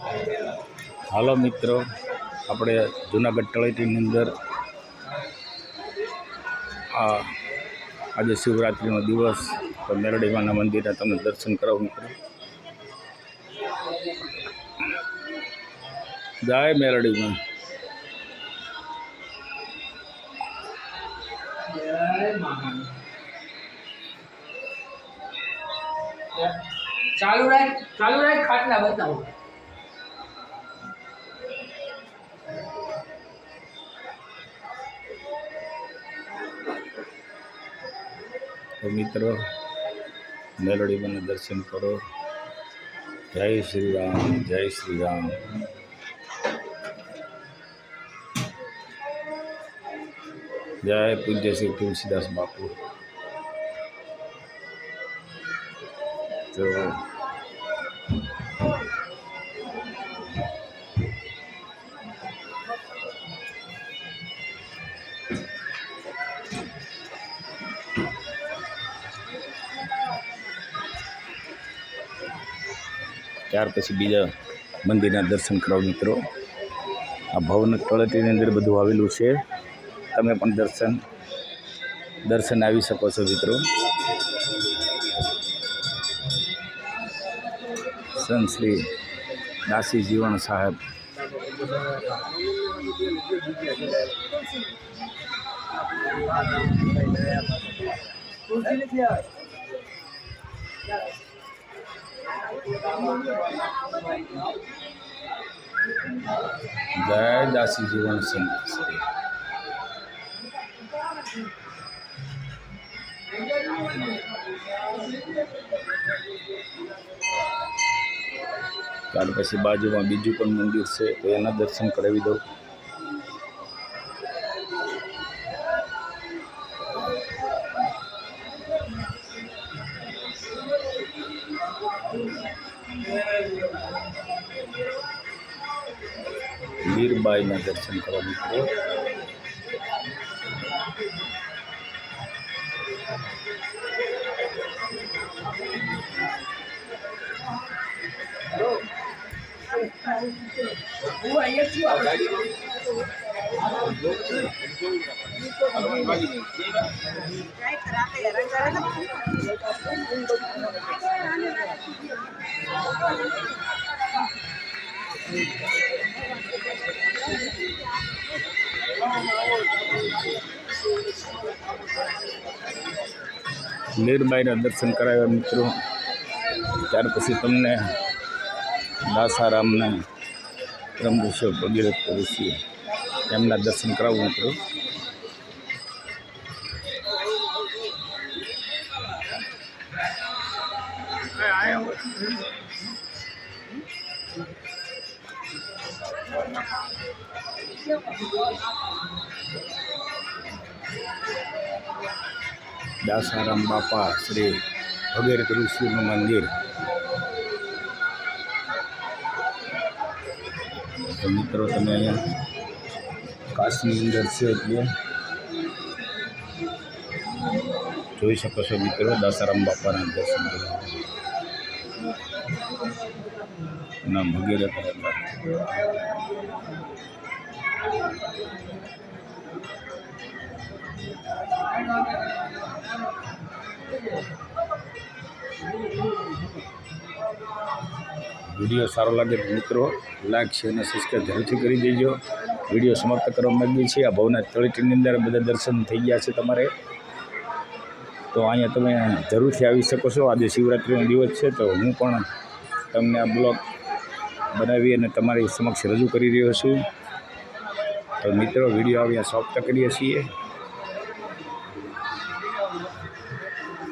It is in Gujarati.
હાલો મિત્રો, આપણે જુનાગઢ તળેટીની અંદર, આ આજે શિવરાત્રિનો દિવસ, તો મેરડીમાના મંદિરના તમને દર્શન કરાવું મિત્રો. જય મેરડીમાં. ચાલુ રાખ ચાલુ રાખ ખાટલા બતાવો. તો મિત્રો મેરડીમાના દર્શન કરો જય શ્રી રામ જય શ્રી રામ જય પૂજ્ય શ્રી તુલસીદાસ બાપુ તો ત્યાર પછી બીજા મંદિરના દર્શન કરાવો મિત્રો. આ ભવન તળેટીની અંદર બધું આવેલું છે. તમે પણ દર્શન દર્શન આવી શકો છો મિત્રો. સંત શ્રી દાસી જીવણ સાહેબ. જય દાસી જીવન સંત શ્રી ત્યાર પછી બાજુમાં બીજું પણ મંદિર છે તો એના દર્શન કરાવી દઉં વીરબાઈના દર્શન કરવા મિત્રો હું અહીંયા છું આપણે મીરબાઈના દર્શન કરાવ્યા મિત્રો ત્યાર પછી તમને દાસારામને બ્રહ્મઋષિ વગેરે ઋષિ એમના દર્શન કરાવું મિત્રો દાસારામ બાપા શ્રી વગેરે ઋષિનું મંદિર તો મિત્રો તમે અહીંયા કાશની અંદર છે એટલે જોઈ શકો છો મિત્રો દાસારામ બાપાના દર્શન કરવા ના વગેરે કરેલા વિડીયો સારો લાગે તો મિત્રો લાઈક છે અને સબસ્ક્રાઈબ જરૂરથી કરી દેજો video સમાપ્ત કરવા માગીએ છીએ. આ ભવનાથ તળેટીની અંદર બધા દર્શન થઈ ગયા છે તમારે. તો અહીંયા તમે જરૂરથી આવી શકો છો. આજે શિવરાત્રિનો દિવસ છે, તો હું પણ તમને આ બ્લોગ બનાવી અને તમારી સમક્ષ રજૂ કરી રહ્યો છું. તો મિત્રો, વીડિયો આવ્યા સમાપ્ત કરીએ છીએ.